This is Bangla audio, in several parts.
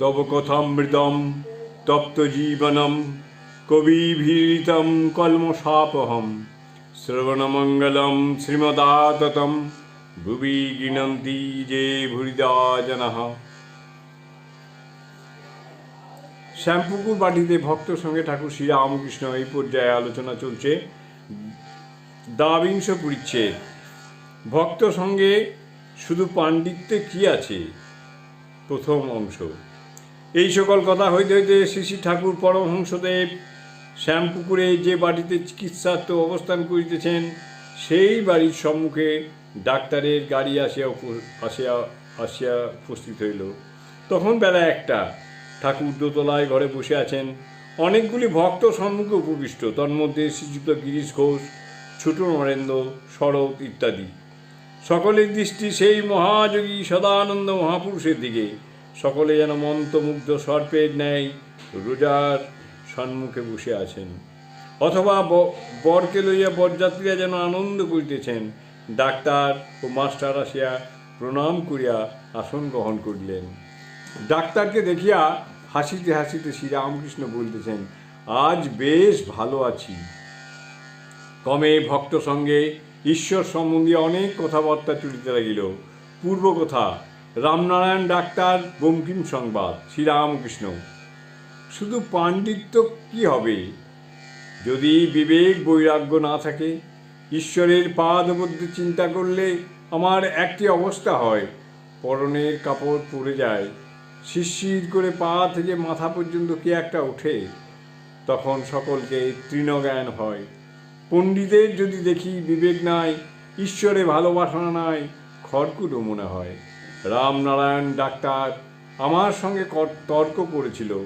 তব কথামৃতম তপ্ত জীবনম কবিভীরিতম কলমশাপহম শ্রবণমঙ্গলম শ্রীমদাততম ভুবি গৃণন্তি যে ভুরিদা জনঃ শ্যামপুকুর বাটিতে ভক্ত সঙ্গে ঠাকুর শ্রীরামকৃষ্ণ এই পর্যায়ে আলোচনা চলছে। দাবিংশ পরিচ্ছেদ ভক্ত সঙ্গে শুধু পাণ্ডিত্যে কি আছে? প্রথম অংশ। এই সকল কথা হইতে হইতে শ্রী শ্রী ঠাকুর পরমহংসদেব শ্যামপুকুরে যে বাড়িতে চিকিৎসার্থ অবস্থান করিতেছেন, সেই বাড়ির সম্মুখে ডাক্তারের গাড়ি আসিয়া আসিয়া আসিয়া উপস্থিত হইল। তখন বেলা একটা, ঠাকুর দোতলায় ঘরে বসে আছেন। অনেকগুলি ভক্ত সম্মুখে উপবিষ্ট। তন্মধ্যে শ্রীযুক্ত গিরিশ ঘোষ, ছোট নরেন্দ্র, শরৎ ইত্যাদি। সকলের দৃষ্টি সেই মহাযোগী সদানন্দ মহাপুরুষের দিকে। সকলে যেন মন্ত্রমুগ্ধ সর্পের ন্যায় রোজার সম্মুখে বসে আছেন। অথবা বরকে লইয়া বরযাত্রীরা যেন আনন্দ করিতেছেন, ডাক্তার ও মাস্টার আসিয়া প্রণাম করিয়া আসন গ্রহণ করিলেন। ডাক্তারকে দেখিয়া হাসিতে হাসিতে শ্রীরামকৃষ্ণ বলতেছেন, আজ বেশ ভালো আছি। কমে ভক্ত সঙ্গে ঈশ্বর সম্বন্ধে অনেক কথাবার্তা চলিতে লাগিল। পূর্ব কথা রামনারায়ণ ডাক্তার, বঙ্কিম সংবাদ, শ্রীরামকৃষ্ণ। শুধু পাণ্ডিত্য কি হবে? যদি বিবেক বৈরাগ্য না থাকে, ঈশ্বরের পাদ মধ্যে চিন্তা করলে আমার একটি অবস্থা হয়, পরনের কাপড় পরে যায়, শিরশির করে পা থেকে মাথা পর্যন্ত কি একটা ওঠে? তখন সকলকে তৃণজ্ঞান হয়। পণ্ডিতের যদি দেখি বিবেক নাই, ঈশ্বরে ভালোবাসা নাই, খড়কুটো মনে হয়। রামনারায়ণ ডাক্তার আমার সঙ্গে তর্ক করেছিল।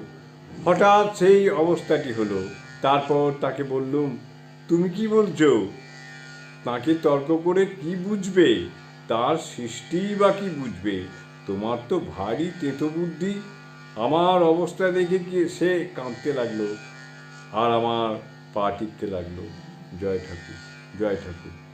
হঠাৎ সেই অবস্থাটি হলো। তারপর তাকে বললুম, তুমি কি বলছো? তাকে তর্ক করে কি বুঝবে? তার সৃষ্টিই বা কি বুঝবে? তোমার তো ভারী তেতো বুদ্ধি। আমার অবস্থা দেখে কি সে কাঁদতে লাগল? আর আমার পা টিকতে লাগল। জয় ঠাকুর জয় ঠাকুর।